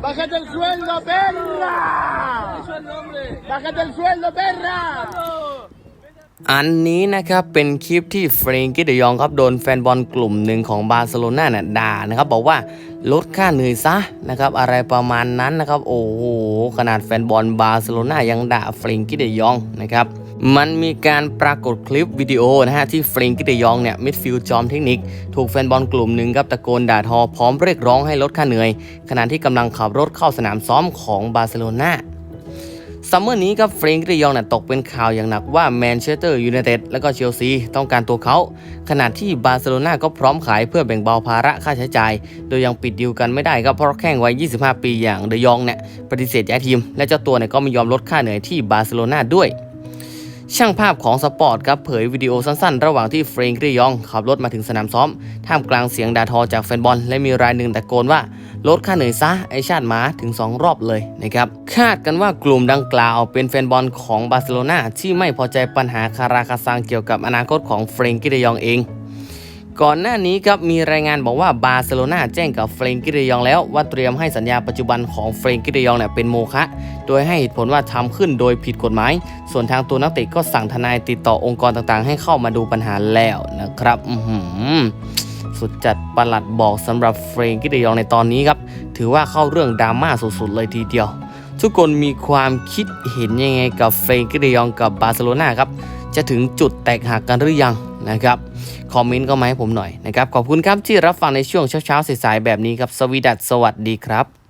Bájate el sueldo, perra. Bájate el sueldo, perra. อันนี้นะครับเป็นคลิปที่เฟรงกี้เดยองครับโดนแฟนบอลกลุ่มหนึ่งของบาร์เซโลนาเนี่ยด่านะครับบอกว่าลดค่าเหนื่อยซะนะครับอะไรประมาณนั้นนะครับโอ้โหขนาดแฟนบอลบาร์เซโลนายังด่าเฟรงกี้เดยองนะครับ มันมีการปรากฏคลิปวิดีโอนะฮะที่เฟรงกี้เดยองเนี่ยมิดฟิลด์จอมเทคนิค ถูกแฟนบอลกลุ่มหนึ่งครับตะโกนด่าทอพร้อมเรียกร้องให้ลดค่าเหนื่อย ขณะที่กำลังขับรถเข้าสนามซ้อมของบาร์เซโลนาซัมเมอร์นี้ครับเฟรงก์ดิยองเนี่ยตกเป็นข่าวอย่างหนักว่าแมนเชสเตอร์ยูไนเต็ดและก็เชลซีต้องการตัวเขา ขณะที่บาร์เซโลนาก็พร้อมขายเพื่อแบ่งเบาภาระค่าใช้จ่าย โดยยังปิดดีลกันไม่ได้ครับเพราะแข้งวัย 25 ปีอย่างเดยองเนี่ยปฏิเสธย้ายทีม และเจ้าตัวเนี่ยก็ไม่ยอมลดค่าเหนื่อยที่บาร์เซโลนาด้วย ช่างภาพของสปอร์ตครับเผยวิดีโอสั้นๆ ระหว่างที่เฟรงกี้ยองขับรถมาถึงสนามซ้อม ท่ามกลางเสียงด่าทอจากแฟนบอล และมีรายหนึ่งตะโกนว่า ลดค่าเหนื่อยซะ ไอชาติหมาถึง 2 รอบเลยนะครับ คาดกันว่ากลุ่มดังกล่าวเป็นแฟนบอลของบาร์เซโลนาที่ไม่พอใจปัญหาคาราคาซังเกี่ยวกับอนาคตของเฟรงกี้ยองเอง ก่อนหน้านี้ครับมีรายงานบอกว่าบาร์เซโลนาแจ้งกับเฟรงกิเดยองแล้วว่าเตรียมให้สัญญาปัจจุบันของเฟรงกิเดยองเนี่ยเป็นโมฆะโดยให้เหตุผลว่าทำขึ้นโดยผิดกฎหมาย ส่วนทางตัวนักเตะก็สั่งทนายติดต่อองค์กรต่างๆ ให้เข้ามาดูปัญหาแล้วนะครับสุดจัดประหลัดบอกสำหรับเฟรงกิเดยองในตอนนี้ครับ ถือว่าเข้าเรื่องดราม่าสุดๆเลยทีเดียว ทุกคนมีความคิดเห็นยังไงกับเฟรงกิเดยองกับบาร์เซโลนาครับ จะถึงจุดแตกหักกันหรือยังนะครับคอมเมนต์ก็มาให้ผมหน่อยนะครับ ขอบคุณครับที่รับฟังในช่วงเช้าๆสายๆแบบนี้ครับ สวีดัสสวัสดีครับ